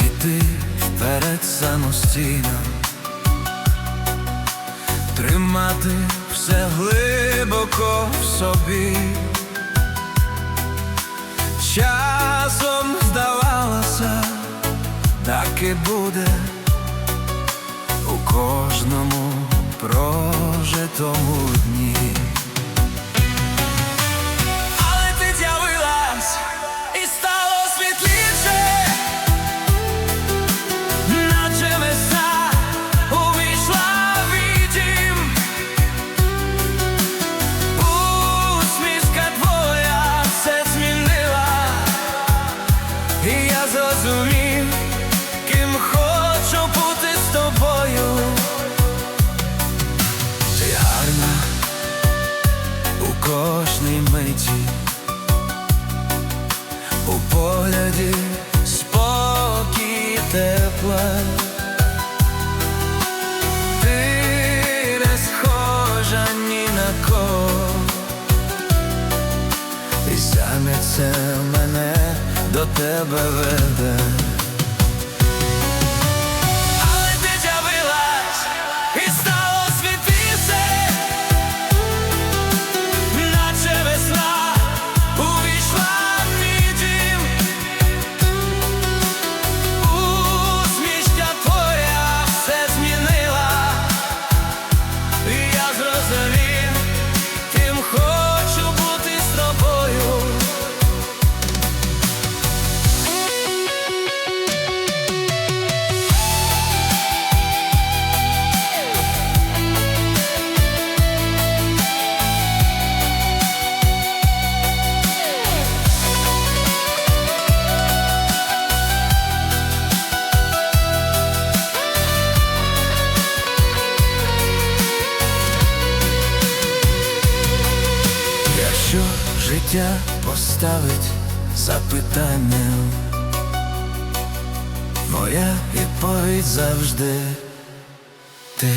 йти вперед самостійно, тримати все глибоко в собі. Часом здавалося, так і буде у кожному прожитому дні. Кожній у погляді спокій тепла. Ти не схожа ні на кого, і саме мене до тебе веде. Якщо життя поставить запитанням, моя відповідь завжди ти.